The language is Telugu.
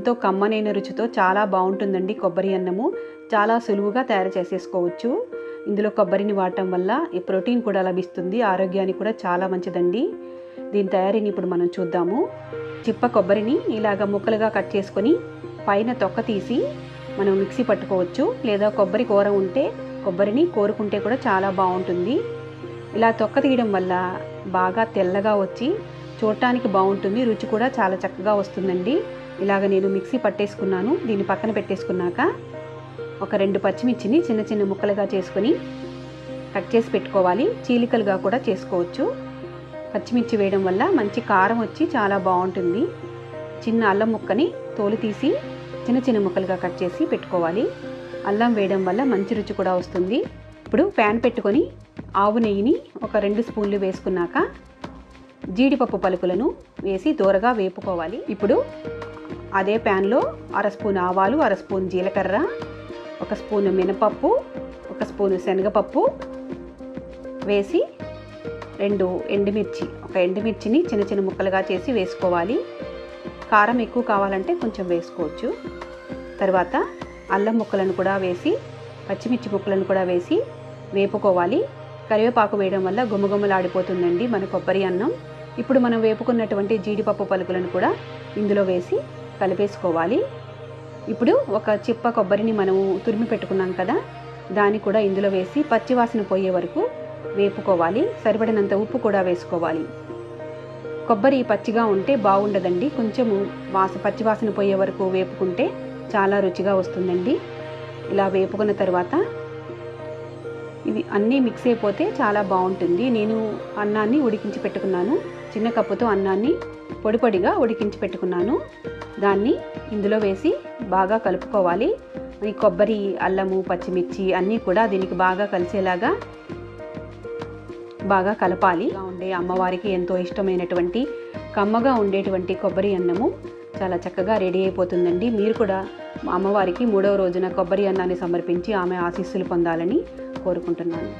ఎంతో కమ్మనైన రుచితో చాలా బాగుంటుందండి కొబ్బరి అన్నము. చాలా సులువుగా తయారు చేసేసుకోవచ్చు. ఇందులో కొబ్బరిని వాడటం వల్ల ఈ ప్రోటీన్ కూడా లభిస్తుంది ఆరోగ్యానికి కూడా చాలా మంచిదండి. దీని తయారీని ఇప్పుడు మనం చూద్దాము. చిప్ప కొబ్బరిని ఇలాగ ముక్కలుగా కట్ చేసుకొని పైన తొక్క తీసి మనం మిక్సీ పట్టుకోవచ్చు. లేదా కొబ్బరి కూర ఉంటే కొబ్బరిని కోరుకుంటే కూడా చాలా బాగుంటుంది. ఇలా తొక్క తీయడం వల్ల బాగా తెల్లగా వచ్చి చూడటానికి బాగుంటుంది రుచి కూడా చాలా చక్కగా వస్తుందండి. ఇలాగ నేను మిక్సీ పట్టేసుకున్నాను దీన్ని పక్కన పెట్టేసుకున్నాక ఒక రెండు పచ్చిమిర్చిని చిన్న చిన్న ముక్కలుగా చేసుకొని కట్ చేసి పెట్టుకోవాలి. చీలికలుగా కూడా చేసుకోవచ్చు. పచ్చిమిర్చి వేయడం వల్ల మంచి కారం వచ్చి చాలా బాగుంటుంది. చిన్న అల్లం ముక్కని తోలు తీసి చిన్న చిన్న ముక్కలుగా కట్ చేసి పెట్టుకోవాలి. అల్లం వేయడం వల్ల మంచి రుచి కూడా వస్తుంది. ఇప్పుడు ప్యాన్ పెట్టుకొని ఆవు నెయ్యిని ఒక రెండు స్పూన్లు వేసుకున్నాక జీడిపప్పు పలుకులను వేసి దూరగా వేపుకోవాలి. ఇప్పుడు అదే ప్యాన్లో అర స్పూన్ ఆవాలు అర స్పూన్ జీలకర్ర ఒక స్పూన్ మినపప్పు ఒక స్పూన్ శనగపప్పు వేసి రెండు ఎండుమిర్చి ఒక ఎండుమిర్చిని చిన్న చిన్న ముక్కలుగా చేసి వేసుకోవాలి. కారం ఎక్కువ కావాలంటే కొంచెం వేసుకోవచ్చు. తర్వాత అల్లం ముక్కలను కూడా వేసి పచ్చిమిర్చి ముక్కలను కూడా వేసి వేపుకోవాలి. కరివేపాకు వేయడం వల్ల గుమగుమలాడిపోతుందండి మన కొబ్బరి అన్నం. ఇప్పుడు మనం వేపుకున్నటువంటి జీడిపప్పు పలుకులను కూడా ఇందులో వేసి కలిపేసుకోవాలి. ఇప్పుడు ఒక చిప్ప కొబ్బరిని మనము తురిమి పెట్టుకున్నాం కదా దాన్ని కూడా ఇందులో వేసి పచ్చివాసన పోయే వరకు వేపుకోవాలి. సరిపడినంత ఉప్పు కూడా వేసుకోవాలి. కొబ్బరి పచ్చిగా ఉంటే బాగుండదండి. కొంచెము వాస పచ్చివాసన పోయే వరకు వేపుకుంటే చాలా రుచిగా వస్తుందండి. ఇలా వేపుకున్న తర్వాత ఇవి అన్నీ మిక్స్ అయిపోతే చాలా బాగుంటుంది. నేను అన్నాన్ని ఉడికించి పెట్టుకున్నాను. చిన్న కప్పుతో అన్నాన్ని పొడి పొడిగా ఉడికించి పెట్టుకున్నాను. దాన్ని ఇందులో వేసి బాగా కలుపుకోవాలి. ఈ కొబ్బరి అల్లము పచ్చిమిర్చి అన్నీ కూడా దీనికి బాగా కలిసేలాగా బాగా కలపాలి. ఉండే అమ్మవారికి ఎంతో ఇష్టమైనటువంటి కమ్మగా ఉండేటువంటి కొబ్బరి అన్నము చాలా చక్కగా రెడీ అయిపోతుందండి. మీరు కూడా అమ్మవారికి మూడవ రోజున కొబ్బరి అన్నాన్ని సమర్పించి ఆమె ఆశీస్సులు పొందాలని కోరుకుంటున్నాను.